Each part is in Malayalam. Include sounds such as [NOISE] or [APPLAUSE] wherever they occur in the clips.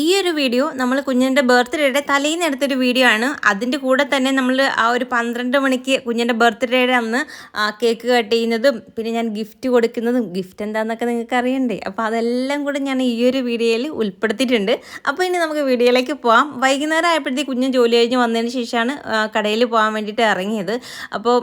ഈ ഒരു വീഡിയോ നമ്മൾ കുഞ്ഞിന്റെ ബർത്ത്ഡേയുടെ തലേന്ന് എടുത്തൊരു വീഡിയോ ആണ്. അതിന്റെ കൂടെ തന്നെ നമ്മൾ ആ ഒരു പന്ത്രണ്ട് മണിക്ക് കുഞ്ഞിന്റെ ബർത്ത്ഡേയുടെ അന്ന് കേക്ക് കട്ട് ചെയ്യുന്നതും പിന്നെ ഞാൻ ഗിഫ്റ്റ് കൊടുക്കുന്നതും ഗിഫ്റ്റ് എന്താണെന്നൊക്കെ നിങ്ങൾക്ക് അറിയണ്ടേ? അപ്പോൾ അതെല്ലാം കൂടെ ഞാൻ ഈ ഒരു വീഡിയോയിൽ ഉൾപ്പെടുത്തിയിട്ടുണ്ട്. അപ്പോൾ ഇനി നമുക്ക് വീഡിയോയിലേക്ക് പോകാം വൈകുന്നേരം ആയപ്പോഴത്തേക്ക് കുഞ്ഞ് ജോലി കഴിഞ്ഞ് വന്നതിന് ശേഷമാണ് കടയിൽ പോകാൻ വേണ്ടിയിട്ട് ഇറങ്ങിയത്. അപ്പോൾ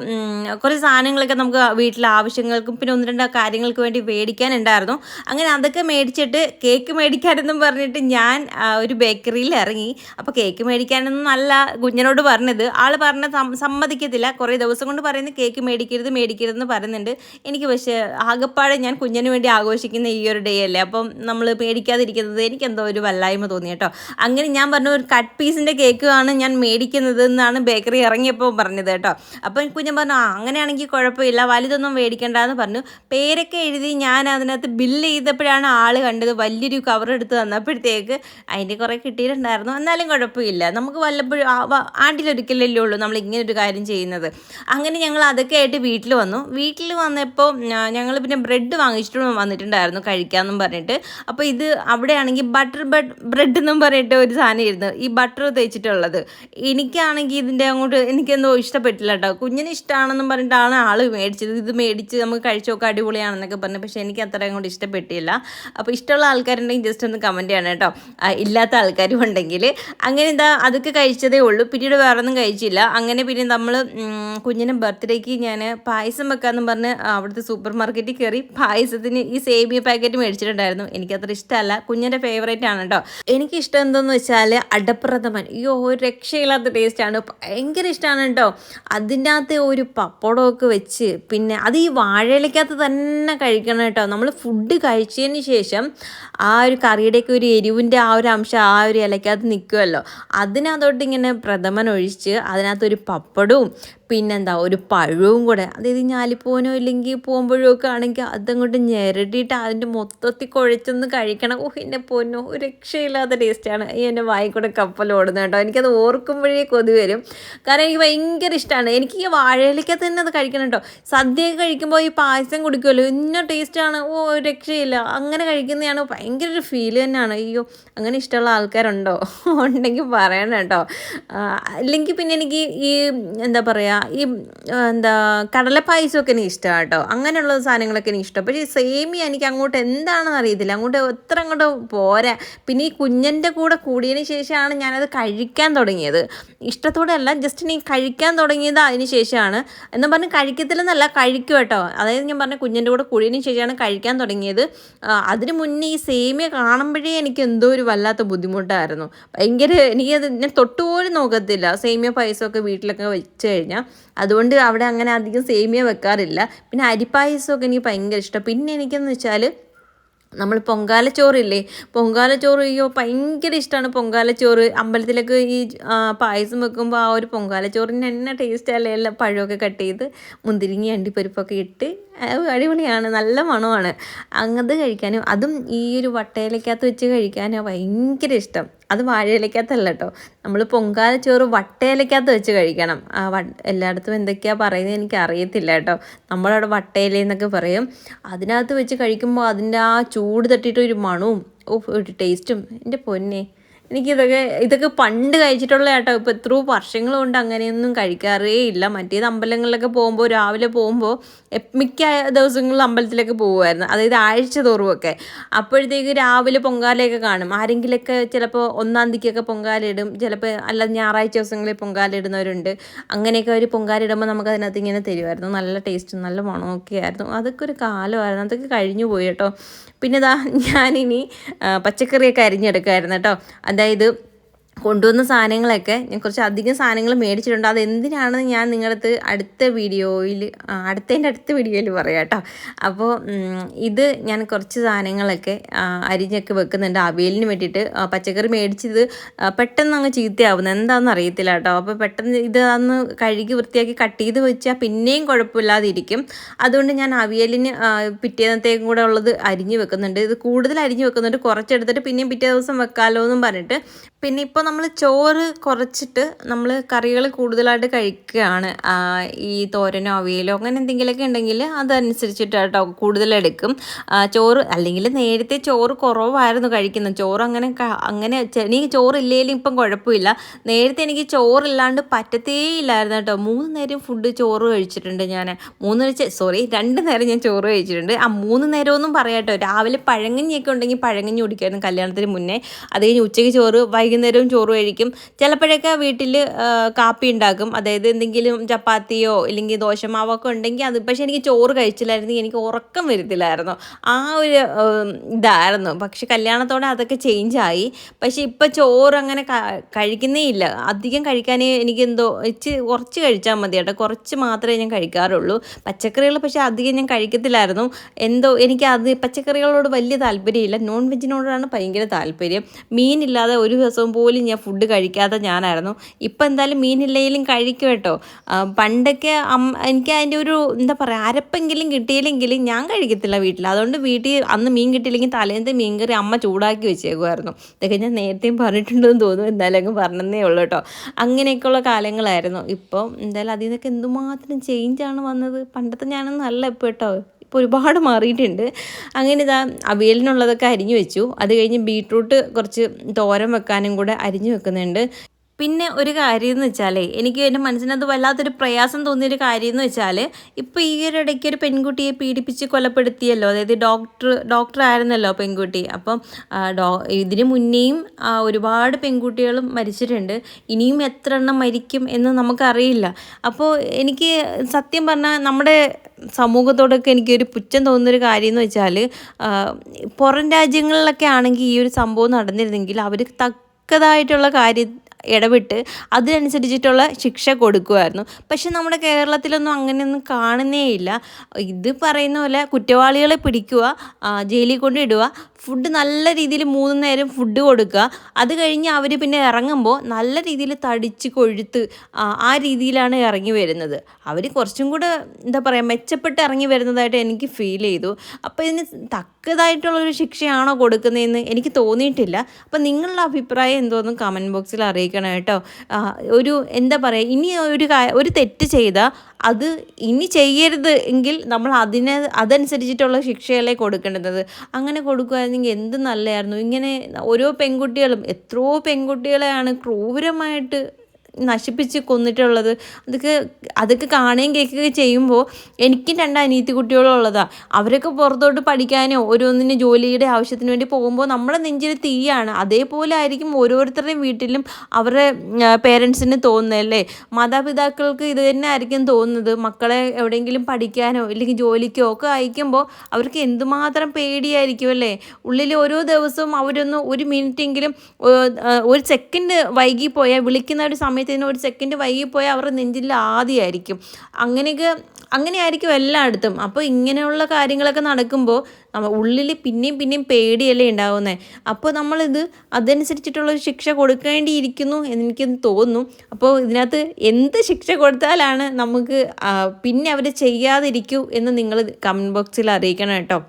കുറേ സാധനങ്ങളൊക്കെ നമുക്ക് വീട്ടിലെ ആവശ്യങ്ങൾക്കും പിന്നെ ഒന്ന് രണ്ട് കാര്യങ്ങൾക്ക് വേണ്ടി മേടിക്കാനുണ്ടായിരുന്നു. അങ്ങനെ അതൊക്കെ മേടിച്ചിട്ട് കേക്ക് മേടിക്കാനെന്നും പറഞ്ഞിട്ട് ഞാൻ ആ, ഒരു ബേക്കറിയിൽ ഇറങ്ങി. അപ്പോൾ കേക്ക് മേടിക്കാനൊന്നും അല്ല കുഞ്ഞിനോട് പറഞ്ഞത്. ആൾ പറഞ്ഞ സമ്മതിക്കത്തില്ല. കുറേ ദിവസം കൊണ്ട് പറയുന്നത് കേക്ക് മേടിക്കരുത് മേടിക്കരുതെന്ന് പറയുന്നുണ്ട്. എനിക്ക് പക്ഷേ ആകപ്പാടെ ഞാൻ കുഞ്ഞിന് വേണ്ടി ആഘോഷിക്കുന്ന ഈ ഒരു ഡേ അല്ലേ. അപ്പം നമ്മൾ മേടിക്കാതിരിക്കുന്നത് എനിക്ക് എന്തോ ഒരു വല്ലായ്മ തോന്നി കേട്ടോ. അങ്ങനെ ഞാൻ പറഞ്ഞു ഒരു കട്ട് പീസിന്റെ കേക്കാണ് ഞാൻ മേടിക്കുന്നത് എന്നാണ് ബേക്കറി ഇറങ്ങിയപ്പോൾ പറഞ്ഞത് കേട്ടോ. അപ്പം കുഞ്ഞൻ പറഞ്ഞു ആ അങ്ങനെയാണെങ്കിൽ കുഴപ്പമില്ല. വലുതൊന്നും മേടിക്കണ്ടെന്ന് പറഞ്ഞു. പേരൊക്കെ എഴുതി ഞാൻ അതിനകത്ത് ബില്ല് ചെയ്തപ്പോഴാണ് ആൾ കണ്ടത്. വലിയൊരു കവർ എടുത്ത് തന്നപ്പോഴത്തേക്ക് അതിന്റെ കുറേ കിട്ടിയിട്ടുണ്ടായിരുന്നു. എന്നാലും കുഴപ്പമില്ല. നമുക്ക് വല്ലപ്പോഴും ആണ്ടിലൊരിക്കലല്ലേ ഉള്ളൂ നമ്മൾ ഇങ്ങനെ ഒരു കാര്യം ചെയ്യുന്നത്. അങ്ങനെ ഞങ്ങൾ അതൊക്കെ ആയിട്ട് വീട്ടിൽ വന്നു. വീട്ടിൽ വന്നപ്പോൾ ഞങ്ങൾ പിന്നെ ബ്രെഡ് വാങ്ങിച്ചിട്ട് വന്നിട്ടുണ്ടായിരുന്നു കഴിക്കാമെന്നും പറഞ്ഞിട്ട്. അപ്പോൾ ഇത് അവിടെയാണെങ്കിൽ ബട്ടർ ബ്രെഡ് എന്നും പറഞ്ഞിട്ട് ഒരു സാധനം ഇരുന്നു ഈ ബട്ടർ തേച്ചിട്ടുള്ളത്. എനിക്കാണെങ്കിൽ ഇതിന്റെ അങ്ങോട്ട് എനിക്കെന്തോ ഇഷ്ടപ്പെട്ടില്ല കേട്ടോ. കുഞ്ഞിന് ഇഷ്ടമാണെന്നും പറഞ്ഞിട്ടാണ് ആൾ മേടിച്ചത്. ഇത് മേടിച്ച് നമുക്ക് കഴിച്ചു നോക്കാം അടിപൊളിയാണെന്നൊക്കെ പറഞ്ഞു. പക്ഷേ എനിക്ക് അത്ര അങ്ങോട്ട് ഇഷ്ടപ്പെട്ടില്ല. അപ്പോൾ ഇഷ്ടമുള്ള ആൾക്കാരുണ്ടെങ്കിൽ ജസ്റ്റ് ഒന്ന് കമന്റ് ചെയ്യണം കേട്ടോ. ഇല്ലാത്ത ആൾക്കാരും ഉണ്ടെങ്കിൽ അങ്ങനെ എന്താ അതൊക്കെ കഴിച്ചതേ ഉള്ളൂ. പിന്നീട് വേറെ ഒന്നും കഴിച്ചില്ല. അങ്ങനെ പിന്നെ നമ്മൾ കുഞ്ഞിന് ബർത്ത്ഡേക്ക് ഞാൻ പായസം വെക്കാമെന്ന് പറഞ്ഞ് അവിടുത്തെ സൂപ്പർ മാർക്കറ്റിൽ കയറി പായസത്തിന് ഈ സേമിയ പാക്കറ്റ് മേടിച്ചിട്ടുണ്ടായിരുന്നു. എനിക്കത്ര ഇഷ്ടമല്ല. കുഞ്ഞിന്റെ ഫേവറേറ്റ് ആണ് കേട്ടോ. എനിക്ക് ഇഷ്ടം എന്തെന്ന് വെച്ചാൽ അടപ്രഥമൻ. അയ്യോ ഒരു രക്ഷയില്ലാത്ത ടേസ്റ്റാണ് ഭയങ്കര ഇഷ്ടമാണ് കേട്ടോ. അതിന്റെ അകത്ത് ഒരു പപ്പടമൊക്കെ വെച്ച് പിന്നെ അത് ഈ വാഴയിലക്കകത്ത് തന്നെ കഴിക്കണം കേട്ടോ. നമ്മൾ ഫുഡ് കഴിച്ചതിന് ശേഷം ആ ഒരു കറിയുടെയൊക്കെ ഒരു എരിവിന്റെ ഒരു അംശം ആ ഒരു ഇലക്കകത്ത് നിൽക്കുമല്ലോ അതിനകത്തോട്ട് ഇങ്ങനെ പ്രഥമൻ ഒഴിച്ച് അതിനകത്തൊരു പപ്പടവും പിന്നെന്താ ഒരു പഴവും കൂടെ. അതായത് ഞാലിപ്പൂവനോ ഇല്ലെങ്കിൽ പോകുമ്പോഴോ ഒക്കെ ആണെങ്കിൽ അതങ്ങോട്ട് ഞെരടിയിട്ട് അതിന്റെ മൊത്തത്തിൽ കുഴച്ചൊന്ന് കഴിക്കണം. ഓ എന്റെ പൊന്നോ ഒരു രക്ഷയില്ലാത്ത ടേസ്റ്റാണ്. ഈ എന്റെ വായിക്കൂടെ കൂടെ കപ്പൽ ഓടുന്നത് കേട്ടോ. എനിക്കത് ഓർക്കുമ്പോഴേ കൊതി വരും. കാരണം എനിക്ക് ഭയങ്കര ഇഷ്ടമാണ് എനിക്ക് ഈ വാഴയിലേക്ക് തന്നെ അത് കഴിക്കണം കേട്ടോ. സദ്യയൊക്കെ കഴിക്കുമ്പോൾ ഈ പായസം കുടിക്കുമല്ലോ. ഇന്ന ടേസ്റ്റാണ്. ഓ രക്ഷയില്ല. അങ്ങനെ കഴിക്കുന്നതാണ് ഭയങ്കര ഒരു ഫീൽ തന്നെയാണ്. അയ്യോ അങ്ങനെ ഇഷ്ടമുള്ള ആൾക്കാരുണ്ടോ? ഉണ്ടെങ്കിൽ പറയണം കേട്ടോ. അല്ലെങ്കിൽ പിന്നെ എനിക്ക് ഈ എന്താ പറയുക ഈ എന്താ കടലപ്പായസമൊക്കെ എനിക്ക് ഇഷ്ടമാണ് കേട്ടോ അങ്ങനെയുള്ള സാധനങ്ങളൊക്കെ എനിക്ക് ഇഷ്ടം. പക്ഷേ ഈ സേമിയ എനിക്ക് അങ്ങോട്ട് എന്താണെന്ന് അറിയത്തില്ല. അങ്ങോട്ട് എത്ര അങ്ങോട്ട് പോരാ. പിന്നെ ഈ കുഞ്ഞന്റെ കൂടെ കൂടിയതിന് ശേഷമാണ് ഞാനത് കഴിക്കാൻ തുടങ്ങിയത്. ഇഷ്ടത്തോടെ അല്ല ജസ്റ്റ് നീ കഴിക്കാൻ തുടങ്ങിയത് അതിന് ശേഷമാണ്. എന്ന് പറഞ്ഞ് കഴിക്കത്തില്ലെന്നല്ല കഴിക്കും കേട്ടോ. അതായത് ഞാൻ പറഞ്ഞ കുഞ്ഞിന്റെ കൂടെ കൂടിയതിന് ശേഷമാണ് കഴിക്കാൻ തുടങ്ങിയത്. അതിന് മുന്നേ ഈ സേമിയ കാണുമ്പോഴേ എനിക്ക് എന്തോ ഒരു വല്ലാത്ത ബുദ്ധിമുട്ടായിരുന്നു. ഭയങ്കര എനിക്കത് ഞാൻ തൊട്ടുപോലും നോക്കത്തില്ല. സേമിയ ഒക്കെ വീട്ടിലൊക്കെ വെച്ച് കഴിഞ്ഞാൽ. അതുകൊണ്ട് അവിടെ അങ്ങനെ അധികം സേമിയ വെക്കാറില്ല. പിന്നെ അരിപ്പായസമൊക്കെ എനിക്ക് ഭയങ്കര ഇഷ്ടം. പിന്നെ എനിക്കെന്ന് വെച്ചാൽ നമ്മൾ പൊങ്കാലച്ചോറില്ലേ പൊങ്കാലച്ചോറ് അയ്യോ ഭയങ്കര ഇഷ്ടമാണ് പൊങ്കാലച്ചോറ് അമ്പലത്തിലൊക്കെ ഈ പായസം വെക്കുമ്പോൾ ആ ഒരു പൊങ്കാലച്ചോറിന് തന്നെ ടേസ്റ്റ് അല്ലേ? എല്ലാം പഴമൊക്കെ കട്ട് ചെയ്ത് മുന്തിരിങ്ങി അണ്ടിപ്പരിപ്പൊക്കെ ഇട്ട് അടിപൊളിയാണ്. നല്ല മണമാണ്. അങ്ങനത്തെ കഴിക്കാനും അതും ഈ ഒരു വട്ടയിലക്കകത്ത് വെച്ച് കഴിക്കാനും ഭയങ്കര ഇഷ്ടം. അത് വാഴയിലക്കകത്തല്ല കേട്ടോ നമ്മൾ പൊങ്കാല ചോറ് വട്ടയിലക്കകത്ത് വെച്ച് കഴിക്കണം. ആ എല്ലായിടത്തും എന്തൊക്കെയാണ് പറയുന്നത് എനിക്ക് അറിയത്തില്ല കേട്ടോ നമ്മളവിടെ വട്ടയില എന്നൊക്കെ പറയും. അതിനകത്ത് വെച്ച് കഴിക്കുമ്പോൾ അതിന്റെ ആ ചൂട് തട്ടിയിട്ട് ഒരു മണവും ഒരു ടേസ്റ്റും എന്റെ പൊന്നെ. എനിക്കിതൊക്കെ ഇതൊക്കെ പണ്ട് കഴിച്ചിട്ടുള്ള കേട്ടോ. ഇപ്പോൾ എത്രയോ വർഷങ്ങൾ കൊണ്ട് അങ്ങനെയൊന്നും കഴിക്കാറേ ഇല്ല. മറ്റേത് അമ്പലങ്ങളിലൊക്കെ പോകുമ്പോൾ രാവിലെ പോകുമ്പോൾ മിക്ക ദിവസങ്ങളിലും അമ്പലത്തിലൊക്കെ പോകുമായിരുന്നു അതായത് ആഴ്ച തോറുമൊക്കെ അപ്പോഴത്തേക്ക് രാവിലെ പൊങ്കാലയൊക്കെ കാണും. ആരെങ്കിലൊക്കെ ചിലപ്പോൾ ഒന്നാം തീയതിക്കൊക്കെ പൊങ്കാലയിടും. ചിലപ്പോൾ അല്ല ഞായറാഴ്ച ദിവസങ്ങളിൽ പൊങ്കാലയിടുന്നവരുണ്ട്. അങ്ങനെയൊക്കെ ഒരു പൊങ്കാലയിടുമ്പോൾ നമുക്ക് അതിനകത്ത് ഇങ്ങനെ തരുമായിരുന്നു നല്ല ടേസ്റ്റും നല്ല മണമൊക്കെ ആയിരുന്നു. അതൊക്കെ ഒരു കാലമായിരുന്നു. അതൊക്കെ കഴിഞ്ഞു പോയി കേട്ടോ. പിന്നെ ഇതാ ഞാനിനി പച്ചക്കറിയൊക്കെ അരിഞ്ഞെടുക്കുമായിരുന്നു കേട്ടോ. അതായത് കൊണ്ടുവന്ന സാധനങ്ങളൊക്കെ ഞാൻ കുറച്ച് അധികം സാധനങ്ങൾ മേടിച്ചിട്ടുണ്ട്. അത് എന്തിനാണെന്ന് ഞാൻ നിങ്ങളടുത്ത് അടുത്ത വീഡിയോയിൽ അടുത്തതിന്റെ അടുത്ത വീഡിയോയിൽ പറയാം കേട്ടോ. അപ്പോൾ ഇത് ഞാൻ കുറച്ച് സാധനങ്ങളൊക്കെ അരിഞ്ഞൊക്കെ വെക്കുന്നുണ്ട്. അവയലിന് വേണ്ടിയിട്ട് പച്ചക്കറി മേടിച്ചത് പെട്ടെന്ന് അങ്ങ് ചീത്തയാവുന്നത് എന്താണെന്ന് അറിയത്തില്ല കേട്ടോ. അപ്പോൾ പെട്ടെന്ന് ഇത് അന്ന് കഴുകി വൃത്തിയാക്കി കട്ട് ചെയ്ത് വെച്ചാൽ പിന്നെയും കുഴപ്പമില്ലാതിരിക്കും. അതുകൊണ്ട് ഞാൻ അവിയലിന് പിറ്റേന്നത്തേക്കും കൂടെ ഉള്ളത് അരിഞ്ഞ് വെക്കുന്നുണ്ട്. ഇത് കൂടുതൽ അരിഞ്ഞ് വെക്കുന്നുണ്ട്. കുറച്ചെടുത്തിട്ട് പിന്നെയും പിറ്റേ ദിവസം വെക്കാമല്ലോ എന്നും പറഞ്ഞിട്ട്. പിന്നെ ഇപ്പോൾ നമ്മൾ ചോറ് കുറച്ചിട്ട് നമ്മൾ കറികൾ കൂടുതലായിട്ട് കഴിക്കുകയാണ്. ഈ തോരനോ അവിയലോ അങ്ങനെ എന്തെങ്കിലുമൊക്കെ ഉണ്ടെങ്കിൽ അതനുസരിച്ചിട്ട് കേട്ടോ കൂടുതലെടുക്കും ചോറ് അല്ലെങ്കിൽ നേരത്തെ ചോറ് കുറവായിരുന്നു കഴിക്കുന്നത്. ചോറ് അങ്ങനെ അങ്ങനെ എനിക്ക് ചോറില്ലെങ്കിലും ഇപ്പം കുഴപ്പമില്ല. നേരത്തെ എനിക്ക് ചോറില്ലാണ്ട് പറ്റത്തേ ഇല്ലായിരുന്നു കേട്ടോ. മൂന്ന് നേരം ഫുഡ് ചോറ് കഴിച്ചിട്ടുണ്ട് ഞാൻ മൂന്ന് വെച്ച് സോറി രണ്ട് നേരം ഞാൻ ചോറ് കഴിച്ചിട്ടുണ്ട്. ആ മൂന്ന് നേരമൊന്നും പറയാട്ടോ. രാവിലെ പഴങ്ങഞ്ഞിയൊക്കെ ഉണ്ടെങ്കിൽ പഴങ്ങഞ്ഞി കുടിക്കായിരുന്നു കല്യാണത്തിന് മുന്നേ. അത് കഴിഞ്ഞ് ഉച്ചയ്ക്ക് ചോറ് വൈകുന്നേരവും ചോറ് കഴിക്കും ചിലപ്പോഴൊക്കെ വീട്ടിൽ കാപ്പി ഉണ്ടാക്കും. അതായത് എന്തെങ്കിലും ചപ്പാത്തിയോ ഇല്ലെങ്കിൽ ദോശമാവൊക്കെ ഉണ്ടെങ്കിൽ അത് പക്ഷേ എനിക്ക് ചോറ് കഴിച്ചില്ലായിരുന്നു. എനിക്ക് ഉറക്കം വരത്തില്ലായിരുന്നു. ആ ഒരു ഇതായിരുന്നു. പക്ഷെ കല്യാണത്തോടെ അതൊക്കെ ചേഞ്ച് ആയി. പക്ഷേ ഇപ്പം ചോറ് അങ്ങനെ കഴിക്കുന്നേ ഇല്ല. അധികം കഴിക്കാനേ എനിക്ക് എന്തോ ഇച്ചിരി കുറച്ച് കഴിച്ചാൽ മതി കേട്ടോ. കുറച്ച് മാത്രമേ ഞാൻ കഴിക്കാറുള്ളൂ. പച്ചക്കറികൾ പക്ഷേ അധികം ഞാൻ കഴിക്കത്തില്ലായിരുന്നു. എന്തോ എനിക്ക് അത് പച്ചക്കറികളോട് വലിയ താല്പര്യമില്ല. നോൺ വെജിനോടാണ് ഭയങ്കര താല്പര്യം. മീനില്ലാതെ ഒരു ദിവസവും പോലും ഞാൻ ഫുഡ് കഴിക്കാത്ത ഞാനായിരുന്നു. ഇപ്പം എന്തായാലും മീനില്ലെങ്കിലും കഴിക്കും കേട്ടോ. പണ്ടൊക്കെ എനിക്ക് അതിന്റെ ഒരു എന്താ പറയുക അരപ്പെങ്കിലും കിട്ടിയില്ലെങ്കിലും ഞാൻ കഴിക്കത്തില്ല വീട്ടിൽ. അതുകൊണ്ട് വീട്ടിൽ അന്ന് മീൻ കിട്ടിയില്ലെങ്കിൽ തലേന്നത്തെ മീൻ കറി അമ്മ ചൂടാക്കി വെച്ചേക്കുമായിരുന്നു ഇതൊക്കെ ഞാൻ നേരത്തെയും പറഞ്ഞിട്ടുണ്ടെന്ന് തോന്നുന്നു. എന്തായാലും അങ്ങ് പറഞ്ഞതേ ഉള്ളൂ കേട്ടോ. അങ്ങനെയൊക്കെയുള്ള കാലങ്ങളായിരുന്നു. ഇപ്പോൾ എന്തായാലും അതിൽ നിന്നൊക്കെ എന്തുമാത്രം ചേഞ്ചാണ് വന്നത്? പണ്ടത്തെ ഞാനൊന്നും അല്ല ഇപ്പോൾ കേട്ടോ. ഇപ്പോൾ ഒരുപാട് മാറിയിട്ടുണ്ട്. അങ്ങനെ ഇതാ അവിയലിനുള്ളതൊക്കെ അരിഞ്ഞു വെച്ചു. അത് കഴിഞ്ഞ് ബീട്രൂട്ട് കുറച്ച് തോരൻ വെക്കാനും കൂടെ അരിഞ്ഞു വെക്കുന്നുണ്ട്. പിന്നെ ഒരു കാര്യം എന്ന് വെച്ചാൽ എനിക്ക് എന്റെ മനസ്സിനത് വല്ലാത്തൊരു പ്രയാസം തോന്നിയൊരു കാര്യം എന്ന് വെച്ചാൽ ഇപ്പോൾ ഈ ഒരു ഇടയ്ക്ക് ഒരു പെൺകുട്ടിയെ പീഡിപ്പിച്ച് കൊലപ്പെടുത്തിയല്ലോ അതായത് ഡോക്ടർ ഡോക്ടർ ആയിരുന്നല്ലോ പെൺകുട്ടി. അപ്പം ഡോ ഇതിന് മുന്നേയും ഒരുപാട് പെൺകുട്ടികളും മരിച്ചിട്ടുണ്ട്. ഇനിയും എത്ര എണ്ണം മരിക്കും എന്ന് നമുക്കറിയില്ല. അപ്പോൾ എനിക്ക് സത്യം പറഞ്ഞാൽ നമ്മുടെ സമൂഹത്തോടൊക്കെ എനിക്കൊരു പുച്ഛം തോന്നുന്നൊരു കാര്യം എന്ന് വെച്ചാൽ പുറം രാജ്യങ്ങളിലൊക്കെ ആണെങ്കിൽ ഈ ഒരു സംഭവം നടന്നിരുന്നെങ്കിൽ അവർ തക്കതായിട്ടുള്ള കാര്യം ഇടപെട്ട് അതിനനുസരിച്ചിട്ടുള്ള ശിക്ഷ കൊടുക്കുമായിരുന്നു. പക്ഷെ നമ്മുടെ കേരളത്തിലൊന്നും അങ്ങനെയൊന്നും കാണുന്നേ ഇല്ല ഇത് പറയുന്ന പോലെ കുറ്റവാളികളെ പിടിക്കുക ജയിലിൽ കൊണ്ട് ഇടുക ഫുഡ് നല്ല രീതിയിൽ മൂന്ന് നേരം ഫുഡ് കൊടുക്കുക അത് കഴിഞ്ഞ് അവർ പിന്നെ ഇറങ്ങുമ്പോൾ നല്ല രീതിയിൽ തടിച്ച് കൊഴുത്ത് ആ, രീതിയിലാണ് ഇറങ്ങി വരുന്നത്. അവർ കുറച്ചും കൂടെ എന്താ പറയുക മെച്ചപ്പെട്ട് ഇറങ്ങി വരുന്നതായിട്ട് എനിക്ക് ഫീൽ ചെയ്തു. അപ്പോൾ ഇതിന് തക്കതായിട്ടുള്ളൊരു ശിക്ഷയാണോ കൊടുക്കുന്നതെന്ന് എനിക്ക് തോന്നിയിട്ടില്ല. അപ്പോൾ നിങ്ങളുടെ അഭിപ്രായം എന്തോന്നും കമന്റ് ബോക്സിൽ അറിയിക്കണം കേട്ടോ. ഒരു എന്താ പറയുക ഇനി ഒരു ഒരു തെറ്റ് ചെയ്താൽ അത് ഇനി ചെയ്യരുത് എങ്കിൽ നമ്മൾ അതിനെ അതനുസരിച്ചിട്ടുള്ള ശിക്ഷയല്ലേ കൊടുക്കേണ്ടത്. അങ്ങനെ കൊടുക്കുകയായിരുന്നെങ്കിൽ എന്ത് നല്ലതായിരുന്നു ഇങ്ങനെ ഓരോ പെൺകുട്ടികളും എത്രയോ പെൺകുട്ടികളെയാണ് ക്രൂരമായിട്ട് നശിപ്പിച്ച് കൊന്നിട്ടുള്ളത്. അതൊക്കെ അതൊക്കെ കാണുകയും കേൾക്കുകയും ചെയ്യുമ്പോൾ എനിക്കും രണ്ട് അനിയത്തി കുട്ടികളുള്ളതാണ് അവരൊക്കെ പുറത്തോട്ട് പഠിക്കാനോ ഓരോന്നിന് ജോലിയുടെ ആവശ്യത്തിന് വേണ്ടി പോകുമ്പോൾ നമ്മുടെ നെഞ്ചിൽ തീയാണ്. അതേപോലെ ആയിരിക്കും ഓരോരുത്തരുടെയും വീട്ടിലും അവരുടെ പേരൻസിന് തോന്നുന്നത് അല്ലേ? മാതാപിതാക്കൾക്ക് ഇത് തന്നെ ആയിരിക്കും തോന്നുന്നത്. മക്കളെ എവിടെയെങ്കിലും പഠിക്കാനോ ഇല്ലെങ്കിൽ ജോലിക്കോ ഒക്കെ അയക്കുമ്പോൾ അവർക്ക് എന്തുമാത്രം പേടിയായിരിക്കും അല്ലേ? ഉള്ളിൽ ഓരോ ദിവസവും അവരൊന്നും ഒരു മിനിറ്റെങ്കിലും ഒരു സെക്കൻഡ് വൈകി പോയാൽ വിളിക്കുന്ന ഒരു സമയത്ത് ഇതിന് ഒരു സെക്കൻഡ് വൈകിപ്പോയാൽ അവർ നെഞ്ചിൽ ആദ്യമായിരിക്കും അങ്ങനെയൊക്കെ അങ്ങനെയായിരിക്കും എല്ലായിടത്തും. അപ്പോൾ ഇങ്ങനെയുള്ള കാര്യങ്ങളൊക്കെ നടക്കുമ്പോൾ നമ്മൾ ഉള്ളിൽ പിന്നെയും പിന്നെയും പേടിയല്ലേ ഉണ്ടാവുന്നത് അപ്പോൾ നമ്മളിത് അതനുസരിച്ചിട്ടുള്ള ഒരു ശിക്ഷ കൊടുക്കേണ്ടിയിരിക്കുന്നു എനിക്ക് തോന്നുന്നു. അപ്പോൾ ഇതിനകത്ത് എന്ത് ശിക്ഷ കൊടുത്താലാണ് നമുക്ക് പിന്നെ അവർ ചെയ്യാതിരിക്കൂ എന്ന് നിങ്ങൾ കമന്റ് ബോക്സിൽ അറിയിക്കണം കേട്ടോ.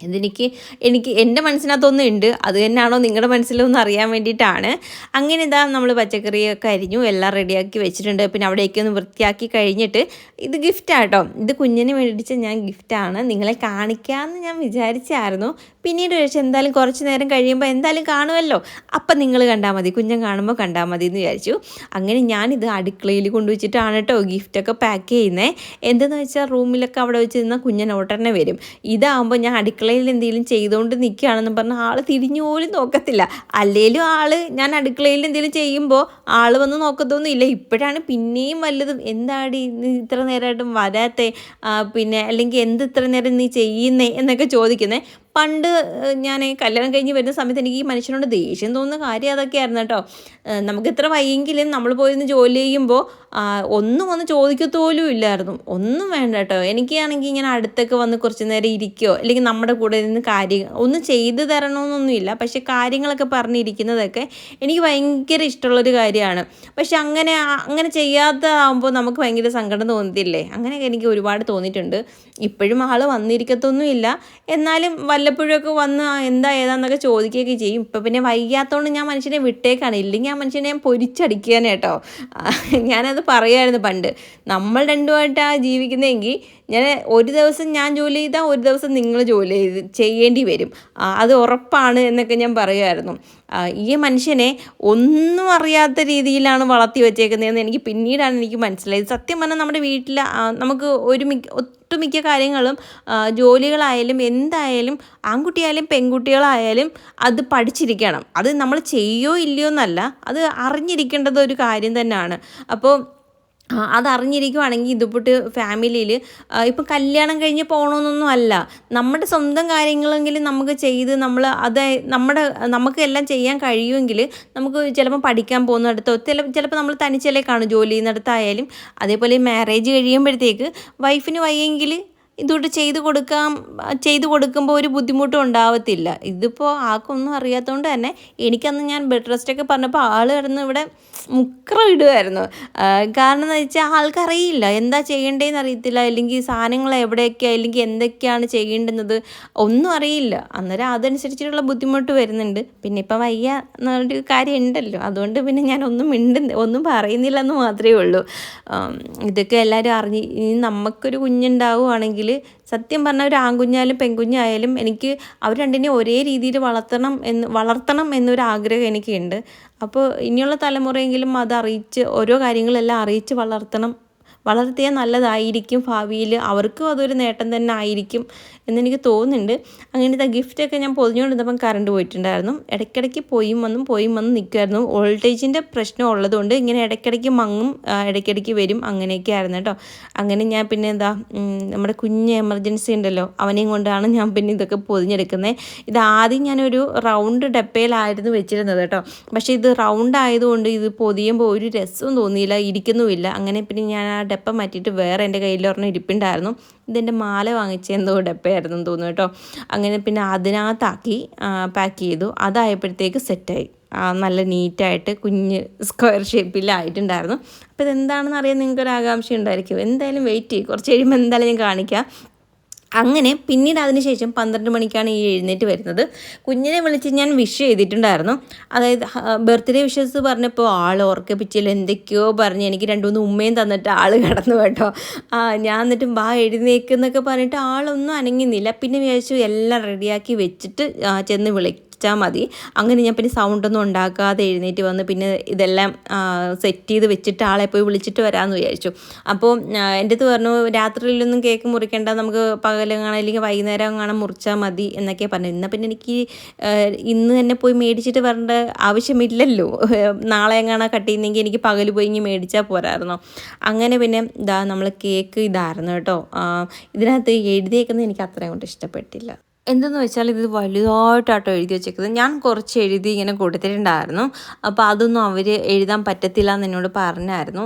ഇതെനിക്ക് എനിക്ക് എന്റെ മനസ്സിനകത്തൊന്നും ഉണ്ട്. അത് തന്നെയാണോ നിങ്ങളുടെ മനസ്സിലൊന്നും അറിയാൻ വേണ്ടിയിട്ടാണ്. അങ്ങനെ ഇതാ നമ്മൾ പച്ചക്കറിയൊക്കെ അരിഞ്ഞു എല്ലാം റെഡിയാക്കി വെച്ചിട്ടുണ്ട്. പിന്നെ അവിടെയൊക്കെ ഒന്ന് വൃത്തിയാക്കി കഴിഞ്ഞിട്ട് ഇത് ഗിഫ്റ്റാട്ടോ ഇത് കുഞ്ഞിന് മേടിച്ച ഞാൻ ഗിഫ്റ്റാണ് നിങ്ങളെ കാണിക്കാമെന്ന് ഞാൻ വിചാരിച്ചായിരുന്നു. പിന്നീട് പക്ഷേ എന്തായാലും കുറച്ച് നേരം കഴിയുമ്പോൾ എന്തായാലും കാണുമല്ലോ അപ്പം നിങ്ങൾ കണ്ടാൽ മതി കുഞ്ഞൻ കാണുമ്പോൾ കണ്ടാൽ മതി എന്ന് വിചാരിച്ചു. അങ്ങനെ ഞാനിത് അടുക്കളയിൽ കൊണ്ടുവച്ചിട്ടാണ് കേട്ടോ ഗിഫ്റ്റൊക്കെ പാക്ക് ചെയ്യുന്നത് എന്തെന്ന് വെച്ചാൽ റൂമിലൊക്കെ അവിടെ വെച്ച് നിന്നാൽ കുഞ്ഞൻ ഉടനെ വരും. ഇതാകുമ്പോൾ ഞാൻ അടുക്കളയിൽ എന്തെങ്കിലും ചെയ്തുകൊണ്ട് നിൽക്കുകയാണെന്ന് പറഞ്ഞാൽ ആൾ തിരിഞ്ഞു പോലും നോക്കത്തില്ല. അല്ലെങ്കിലും ആൾ ഞാൻ അടുക്കളയിൽ എന്തെങ്കിലും ചെയ്യുമ്പോൾ ആൾ വന്ന് നോക്കത്തൊന്നും ഇല്ല ഇപ്പോഴാണ് പിന്നെയും വല്ലതും എന്താടി നീ ഇത്ര നേരമായിട്ടും വരാത്തേ? പിന്നെ അല്ലെങ്കിൽ എന്ത് ഇത്ര നേരം നീ ചെയ്യുന്നേ എന്നൊക്കെ ചോദിക്കുന്നേ. പണ്ട് ഞാൻ കല്യാണം കഴിഞ്ഞ് വരുന്ന സമയത്ത് എനിക്ക് ഈ മനുഷ്യനോട് ദേഷ്യം തോന്നുന്ന കാര്യം അതൊക്കെയായിരുന്നു കേട്ടോ. നമുക്ക് ഇത്ര വയ്യെങ്കിലും നമ്മൾ പോയിരുന്ന് ജോലി ചെയ്യുമ്പോൾ ഒന്നും ഒന്ന് ചോദിക്കത്തോലും ഇല്ലായിരുന്നു. ഒന്നും വേണ്ട കേട്ടോ. എനിക്കാണെങ്കിൽ ഇങ്ങനെ അടുത്തൊക്കെ വന്ന് കുറച്ച് നേരം ഇരിക്കുകയോ അല്ലെങ്കിൽ നമ്മുടെ കൂടെ നിന്ന് കാര്യം ഒന്നും ചെയ്തു തരണമെന്നൊന്നുമില്ല. പക്ഷെ കാര്യങ്ങളൊക്കെ പറഞ്ഞിരിക്കുന്നതൊക്കെ എനിക്ക് ഭയങ്കര ഇഷ്ടമുള്ളൊരു കാര്യമാണ്. പക്ഷെ അങ്ങനെ അങ്ങനെ ചെയ്യാത്തതാകുമ്പോൾ നമുക്ക് ഭയങ്കര സങ്കടം തോന്നത്തില്ലേ? അങ്ങനെയൊക്കെ എനിക്ക് ഒരുപാട് തോന്നിയിട്ടുണ്ട്. ഇപ്പോഴും ആൾ വന്നിരിക്കത്തൊന്നുമില്ല. എന്നാലും വല്ല വല്ലപ്പോഴൊക്കെ വന്ന് എന്താ ഏതാന്നൊക്കെ ചോദിക്കുകയൊക്കെ ചെയ്യും. ഇപ്പം പിന്നെ വയ്യാത്തതുകൊണ്ട് ഞാൻ മനുഷ്യനെ വിട്ടേക്കാണ്. ഇല്ലെങ്കിൽ ആ മനുഷ്യനെ ഞാൻ പൊരിച്ചടിക്കുകയാണ് കേട്ടോ. ഞാനത് പറയുമായിരുന്നു പണ്ട്. നമ്മൾ രണ്ടുമായിട്ടാണ് ജീവിക്കുന്നതെങ്കിൽ ഞാൻ ഒരു ദിവസം ഞാൻ ജോലി ചെയ്താൽ ഒരു ദിവസം നിങ്ങൾ ജോലി ചെയ്ത് ചെയ്യേണ്ടി വരും. അത് ഉറപ്പാണ് എന്നൊക്കെ ഞാൻ പറയുമായിരുന്നു. ഈ മനുഷ്യനെ ഒന്നും അറിയാത്ത രീതിയിലാണ് വളർത്തി വെച്ചേക്കുന്നതെന്ന് എനിക്ക് പിന്നീടാണ് എനിക്ക് മനസ്സിലായത്. സത്യം പറഞ്ഞാൽ നമ്മുടെ വീട്ടിൽ നമുക്ക് ഒരു മിക്ക ഒട്ടുമിക്ക കാര്യങ്ങളും ജോലികളായാലും എന്തായാലും ആൺകുട്ടിയായാലും പെൺകുട്ടികളായാലും അത് പഠിച്ചിരിക്കണം. അത് നമ്മൾ ചെയ്യോ ഇല്ലയോ എന്നല്ല അത് അറിഞ്ഞിരിക്കേണ്ടത് ഒരു കാര്യം തന്നെയാണ്. അപ്പോൾ അതറിഞ്ഞിരിക്കുവാണെങ്കിൽ ഇതുപോട്ട് ഫാമിലിയിൽ ഇപ്പം കല്യാണം കഴിഞ്ഞ് പോകണമെന്നൊന്നും അല്ല. നമ്മുടെ സ്വന്തം കാര്യങ്ങളെങ്കിലും നമുക്ക് ചെയ്ത് നമ്മൾ അത് നമ്മുടെ നമുക്ക് എല്ലാം ചെയ്യാൻ കഴിയുമെങ്കിൽ നമുക്ക് ചിലപ്പോൾ പഠിക്കാൻ പോകുന്നിടത്തോ ചില ചിലപ്പോൾ നമ്മൾ തനിച്ചല്ലേ കാണും ജോലി ചെയ്യുന്നിടത്തായാലും അതേപോലെ മാരേജ് കഴിയുമ്പോഴത്തേക്ക് വൈഫിന് വയ്യെങ്കിൽ ഇതുകൊണ്ട് ചെയ്ത് കൊടുക്കാം ചെയ്ത് കൊടുക്കുമ്പോൾ ഒരു ബുദ്ധിമുട്ടും ഉണ്ടാവത്തില്ല. ഇതിപ്പോൾ ആർക്കൊന്നും അറിയാത്തതുകൊണ്ട് തന്നെ എനിക്കന്ന് ഞാൻ ബെഡ് റെസ്റ്റ് ഒക്കെ പറഞ്ഞപ്പോൾ ആൾ കിടന്ന് ഇവിടെ മുക്ര ഇടുമായിരുന്നു കാരണം എന്ന് വെച്ചാൽ ആൾക്കറിയില്ല എന്താ ചെയ്യേണ്ടതെന്ന് അറിയത്തില്ല അല്ലെങ്കിൽ സാധനങ്ങൾ എവിടെയൊക്കെ അല്ലെങ്കിൽ എന്തൊക്കെയാണ് ചെയ്യേണ്ടുന്നത് ഒന്നും അറിയില്ല. അന്നേരം അതനുസരിച്ചിട്ടുള്ള ബുദ്ധിമുട്ട് വരുന്നുണ്ട്. പിന്നെ ഇപ്പം വയ്യ എന്നൊരു കാര്യം ഉണ്ടല്ലോ അതുകൊണ്ട് പിന്നെ ഞാൻ ഒന്നും മിണ്ടുന്ന ഒന്നും പറയുന്നില്ല എന്ന് മാത്രമേ ഉള്ളൂ. ഇതൊക്കെ എല്ലാവരും അറിഞ്ഞ് ഇനി നമുക്കൊരു കുഞ്ഞുണ്ടാവുകയാണെങ്കിൽ സത്യം പറഞ്ഞാൽ ഒരു ആൺകുഞ്ഞായാലും പെൺകുഞ്ഞായാലും എനിക്ക് അവർ രണ്ടിനെയും ഒരേ രീതിയിൽ വളർത്തണം എന്ന് വളർത്തണം എന്നൊരു ആഗ്രഹം എനിക്കുണ്ട്. അപ്പോൾ ഇനിയുള്ള തലമുറയെങ്കിലും അത് അറിയിച്ച് ഓരോ കാര്യങ്ങളെല്ലാം അറിയിച്ച് വളർത്തണം. വളർത്തിയാൽ നല്ലതായിരിക്കും. ഭാവിയിൽ അവർക്കും അതൊരു നേട്ടം തന്നെ ആയിരിക്കും എന്നെനിക്ക് തോന്നുന്നുണ്ട്. അങ്ങനത്തെ ഗിഫ്റ്റൊക്കെ ഞാൻ പൊതിഞ്ഞുകൊണ്ടിരുന്നപ്പം കറണ്ട് പോയിട്ടുണ്ടായിരുന്നു. ഇടയ്ക്കിടയ്ക്ക് പോയും വന്നും പോയും വന്നും നിൽക്കുമായിരുന്നു വോൾട്ടേജിന്റെ പ്രശ്നം ഉള്ളതുകൊണ്ട് ഇങ്ങനെ ഇടയ്ക്കിടയ്ക്ക് മങ്ങും ഇടയ്ക്കിടയ്ക്ക് വരും അങ്ങനെയൊക്കെ ആയിരുന്നു കേട്ടോ. അങ്ങനെ ഞാൻ പിന്നെ എന്താ നമ്മുടെ കുഞ്ഞ് എമർജൻസി ഉണ്ടല്ലോ അവനെയും കൊണ്ടാണ് ഞാൻ പിന്നെ ഇതൊക്കെ പൊതിഞ്ഞെടുക്കുന്നത് ഇത് ആദ്യം ഞാനൊരു റൗണ്ട് ഡപ്പയിലായിരുന്നു വെച്ചിരുന്നത് കേട്ടോ. പക്ഷേ ഇത് റൗണ്ട് ആയതുകൊണ്ട് ഇത് പൊതിയുമ്പോൾ ഒരു രസവും തോന്നിയില്ല ഇരിക്കുന്നുമില്ല. അങ്ങനെ പിന്നെ ഞാൻ ആ ഡപ്പ മാറ്റിയിട്ട് വേറെ എന്റെ കയ്യിൽ ഒരെണ്ണം ഇരിപ്പുണ്ടായിരുന്നു. ഇതെന്റെ മാല വാങ്ങിച്ച എന്തോ ഡപ്പയായിരുന്നു തോന്നുന്നു കേട്ടോ. അങ്ങനെ പിന്നെ അതിനകത്താക്കി പാക്ക് ചെയ്തു. അതായപ്പോഴത്തേക്ക് സെറ്റായി. നല്ല നീറ്റായിട്ട് കുഞ്ഞ് സ്ക്വയർ ഷേപ്പിലായിട്ടുണ്ടായിരുന്നു അപ്പോൾ ഇതെന്താണെന്ന് അറിയാൻ നിങ്ങൾക്ക് ഒരു ആകാംക്ഷ ഉണ്ടായിരിക്കും എന്തായാലും വെയിറ്റ് ചെയ്യും. കുറച്ച് കഴിയുമ്പോൾ എന്തായാലും ഞാൻ കാണിക്കാം. അങ്ങനെ പിന്നീട് അതിനുശേഷം പന്ത്രണ്ട് മണിക്കാണ് ഈ എഴുന്നേറ്റ് വരുന്നത്. കുഞ്ഞിനെ വിളിച്ച് ഞാൻ വിഷ് ചെയ്തിട്ടുണ്ടായിരുന്നു. അതായത് ബർത്ത്ഡേ വിഷസ് പറഞ്ഞപ്പോൾ ആൾ ഓർക്കപ്പിച്ചില്ല എന്തൊക്കെയോ പറഞ്ഞ് എനിക്ക് രണ്ടു മൂന്ന് ഉമ്മയും തന്നിട്ട് ആൾ കിടന്നു കേട്ടോ. ഞാൻ എന്നിട്ട് ബാ എഴുന്നേക്കെന്നൊക്കെ പറഞ്ഞിട്ട് ആളൊന്നും അനങ്ങുന്നില്ല. പിന്നെ വിചാരിച്ചു എല്ലാം റെഡിയാക്കി വെച്ചിട്ട് ചെന്ന് വിളി വെച്ചാൽ മതി. അങ്ങനെ ഞാൻ പിന്നെ സൗണ്ടൊന്നും ഉണ്ടാക്കാതെ എഴുന്നേറ്റ് വന്ന് പിന്നെ ഇതെല്ലാം സെറ്റ് ചെയ്ത് വെച്ചിട്ട് ആളെ പോയി വിളിച്ചിട്ട് വരാമെന്ന് വിചാരിച്ചു. അപ്പോൾ എന്റെ അടുത്ത് പറഞ്ഞു രാത്രിയിലൊന്നും കേക്ക് മുറിക്കേണ്ട നമുക്ക് പകലെങ്ങാണം അല്ലെങ്കിൽ വൈകുന്നേരം കാണാൻ മുറിച്ചാൽ മതി എന്നൊക്കെ പറഞ്ഞു. എന്നാൽ പിന്നെ എനിക്ക് ഇന്ന് തന്നെ പോയി മേടിച്ചിട്ട് വരേണ്ട ആവശ്യമില്ലല്ലോ. നാളെ എങ്ങാണോ കട്ട് ചെയ്യുന്നെങ്കിൽ എനിക്ക് പകൽ പോയി ഇങ്ങനെ മേടിച്ചാൽ പോരായിരുന്നോ. അങ്ങനെ പിന്നെ ഇതാ നമ്മൾ കേക്ക് ഇതായിരുന്നു കേട്ടോ. ഇതിനകത്ത് എഴുതിയേക്കുന്നത് എനിക്ക് അത്രയും കൊണ്ട് ഇഷ്ടപ്പെട്ടില്ല. എന്തെന്ന് വെച്ചാൽ ഇത് വലുതായിട്ടാട്ടോ എഴുതി വെച്ചേക്കുന്നത്. ഞാൻ കുറച്ച് എഴുതി ഇങ്ങനെ കൊടുത്തിട്ടുണ്ടായിരുന്നു. അപ്പോൾ അതൊന്നും അവർ എഴുതാൻ പറ്റത്തില്ല എന്ന് എന്നോട് പറഞ്ഞായിരുന്നു.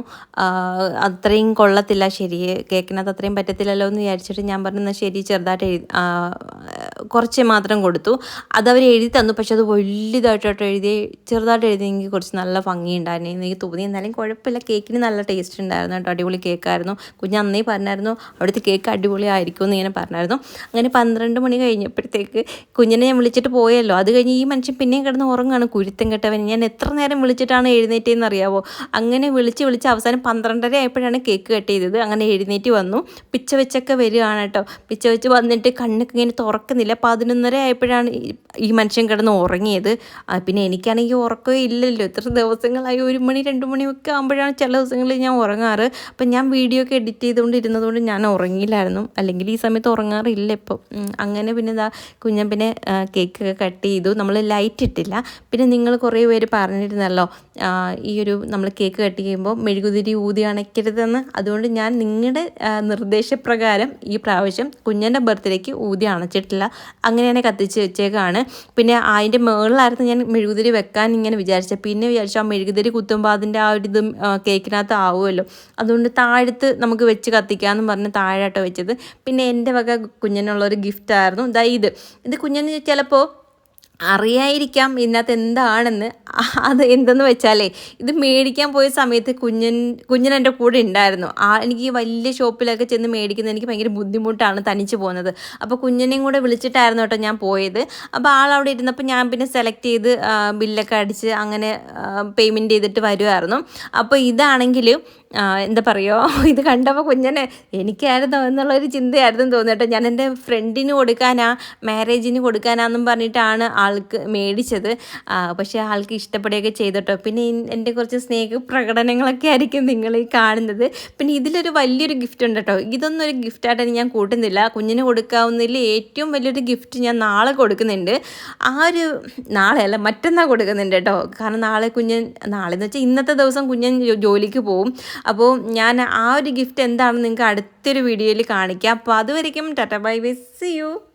അത്രയും കൊള്ളത്തില്ല ശരി കേൾക്കുന്നത് അത്രയും പറ്റത്തില്ലല്ലോ എന്ന് വിചാരിച്ചിട്ട് ഞാൻ പറഞ്ഞു എന്നാൽ ശരി ചെറുതായിട്ട് എഴുതി കുറച്ച് മാത്രം കൊടുത്തു. അതവർ എഴുതി തന്നു. പക്ഷെ അത് വലുതായിട്ടോ എഴുതി ചെറുതായിട്ട് എഴുതിയെങ്കിൽ കുറച്ച് നല്ല ഭംഗിയുണ്ടായിരുന്നു എനിക്ക് തോന്നി എന്നാലും കുഴപ്പമില്ല. കേക്കിന് നല്ല ടേസ്റ്റ് ഉണ്ടായിരുന്നു കേട്ടോ. അടിപൊളി കേക്കായിരുന്നു. കുഞ്ഞ് അന്നേ പറഞ്ഞായിരുന്നു അവിടുത്തെ കേക്ക് അടിപൊളി ആയിരിക്കും എന്ന് ഇങ്ങനെ പറഞ്ഞായിരുന്നു. അങ്ങനെ പന്ത്രണ്ട് മണി കഴിഞ്ഞപ്പോഴത്തേക്ക് കുഞ്ഞിനെ ഞാൻ വിളിച്ചിട്ട് പോയല്ലോ. അത് കഴിഞ്ഞ് ഈ മനുഷ്യൻ പിന്നെയും കിടന്ന് ഉറങ്ങാണ് കുരുത്തം കെട്ടവൻ ഞാൻ എത്ര നേരം വിളിച്ചിട്ടാണ് എഴുന്നേറ്റേന്ന് അറിയാവോ? അങ്ങനെ വിളിച്ച് വിളിച്ച് അവസാനം പന്ത്രണ്ടര ആയപ്പോഴാണ് കേക്ക് കട്ട് ചെയ്തത്. അങ്ങനെ എഴുന്നേറ്റ് വന്നു. പിച്ച വെച്ചൊക്കെ വരികയാണ് കേട്ടോ. പിച്ച വെച്ച് വന്നിട്ട് കണ്ണൊക്കെ ഇങ്ങനെ തുറക്കുന്നില്ല. പതിനൊന്നര ആയപ്പോഴാണ് ഈ- മനുഷ്യൻ കിടന്ന് ഉറങ്ങിയത്. പിന്നെ എനിക്കാണെങ്കിൽ ഉറക്കമേ ഇല്ലല്ലോ. ഇത്ര ദിവസങ്ങളായി ഒരു മണി രണ്ട് മണിയൊക്കെ ആകുമ്പോഴാണ് ചില ദിവസങ്ങളിൽ ഞാൻ ഉറങ്ങാറ്. അപ്പം ഞാൻ വീഡിയോ ഒക്കെ എഡിറ്റ് ചെയ്തുകൊണ്ട് ഇരുന്നതുകൊണ്ട് ഞാൻ ഉറങ്ങിയില്ലായിരുന്നു. അല്ലെങ്കിൽ ഈ സമയത്ത് ഉറങ്ങാറില്ല ഇപ്പം. അങ്ങനെ പിന്നെ ഇതാ കുഞ്ഞൻ പിന്നെ കേക്ക് ഒക്കെ കട്ട് ചെയ്തു. നമ്മൾ ലൈറ്റ് ഇട്ടില്ല. പിന്നെ നിങ്ങൾ കുറേ പേര് പറഞ്ഞിരുന്നല്ലോ ഈ ഒരു നമ്മൾ കേക്ക് കട്ട് ചെയ്യുമ്പോൾ മെഴുകുതിരി ഊതി അണയ്ക്കരുതെന്ന്. അതുകൊണ്ട് ഞാൻ നിങ്ങളുടെ നിർദ്ദേശപ്രകാരം ഈ പ്രാവശ്യം കുഞ്ഞന്റെ ബർത്ത്ഡേക്ക് ഊതി അണച്ചിട്ടില്ല. അങ്ങനെ തന്നെ കത്തിച്ച് വെച്ചേക്കാണ്. പിന്നെ അതിന്റെ മുകളിലായിരുന്നു ഞാൻ മെഴുകുതിരി വെക്കാൻ ഇങ്ങനെ വിചാരിച്ചത്. പിന്നെ വിചാരിച്ചു ആ മെഴുകുതിരി കുത്തുമ്പോൾ അതിന്റെ ആ ഒരു ഇതും കേക്കിനകത്ത് ആവുമല്ലോ. അതുകൊണ്ട് താഴത്ത് നമുക്ക് വെച്ച് കത്തിക്കാമെന്ന് പറഞ്ഞ് താഴെട്ടോ വെച്ചത്. പിന്നെ എന്റെ വക കുഞ്ഞിനുള്ളൊരു ഗിഫ്റ്റായിരുന്നു ഇതാ ഇത് ഇത് കുഞ്ഞിന് ചിലപ്പോൾ അറിയായിരിക്കാം ഇതിനകത്ത് എന്താണെന്ന്. അത് എന്തെന്ന് വെച്ചാലേ ഇത് മേടിക്കാൻ പോയ സമയത്ത് കുഞ്ഞൻ കുഞ്ഞൻ എന്റെ കൂടെ ഉണ്ടായിരുന്നു ആ എനിക്ക് വലിയ ഷോപ്പിലൊക്കെ ചെന്ന് മേടിക്കുന്നത് എനിക്ക് ഭയങ്കര ബുദ്ധിമുട്ടാണ് തനിച്ച് പോകുന്നത്. അപ്പോൾ കുഞ്ഞനെയും കൂടെ വിളിച്ചിട്ടായിരുന്നു കേട്ടോ ഞാൻ പോയത്. അപ്പോൾ ആൾ അവിടെ ഇരുന്നപ്പോൾ ഞാൻ പിന്നെ സെലക്ട് ചെയ്ത് ബില്ലൊക്കെ അടിച്ച് അങ്ങനെ പേയ്മെന്റ് ചെയ്തിട്ട് വരുമായിരുന്നു അപ്പോൾ ഇതാണെങ്കിൽ എന്താ പറയുക? [LAUGHS] ഇത് കണ്ടപ്പോൾ കുഞ്ഞനെ എനിക്കായിരുന്നു എന്നുള്ളൊരു ചിന്തയായിരുന്നു തോന്നിയിട്ട് ഞാൻ എന്റെ ഫ്രണ്ടിന് കൊടുക്കാനാ മാരേജിന് കൊടുക്കാനാന്നും പറഞ്ഞിട്ടാണ് ആൾക്ക് മേടിച്ചത്. പക്ഷേ ആൾക്ക് ഇഷ്ടപ്പെടുകയൊക്കെ ചെയ്തിട്ടോ. പിന്നെ എന്റെ കുറച്ച് സ്നേഹ പ്രകടനങ്ങളൊക്കെ ആയിരിക്കും നിങ്ങൾ ഈ കാണുന്നത്. പിന്നെ ഇതിലൊരു വലിയൊരു ഗിഫ്റ്റ് ഉണ്ട് കേട്ടോ. ഇതൊന്നും ഒരു ഗിഫ്റ്റായിട്ട് ഞാൻ കൂട്ടുന്നില്ല. കുഞ്ഞിന് കൊടുക്കാവുന്നതിൽ ഏറ്റവും വലിയൊരു ഗിഫ്റ്റ് ഞാൻ നാളെ കൊടുക്കുന്നുണ്ട്. ആ ഒരു നാളെയല്ല മറ്റന്നാൾ കൊടുക്കുന്നുണ്ട് കേട്ടോ. കാരണം നാളെ കുഞ്ഞൻ നാളെ എന്ന് വെച്ചാൽ ഇന്നത്തെ ദിവസം കുഞ്ഞൻ ജോലിക്ക് പോവും. അപ്പോൾ ഞാൻ ആ ഒരു ഗിഫ്റ്റ് എന്താണെന്ന് നിങ്ങൾക്ക് അടുത്തൊരു വീഡിയോയിൽ കാണിക്കാം. അപ്പോൾ അതുവരെയ്ക്കും ടാറ്റ ബൈ ബൈ. യു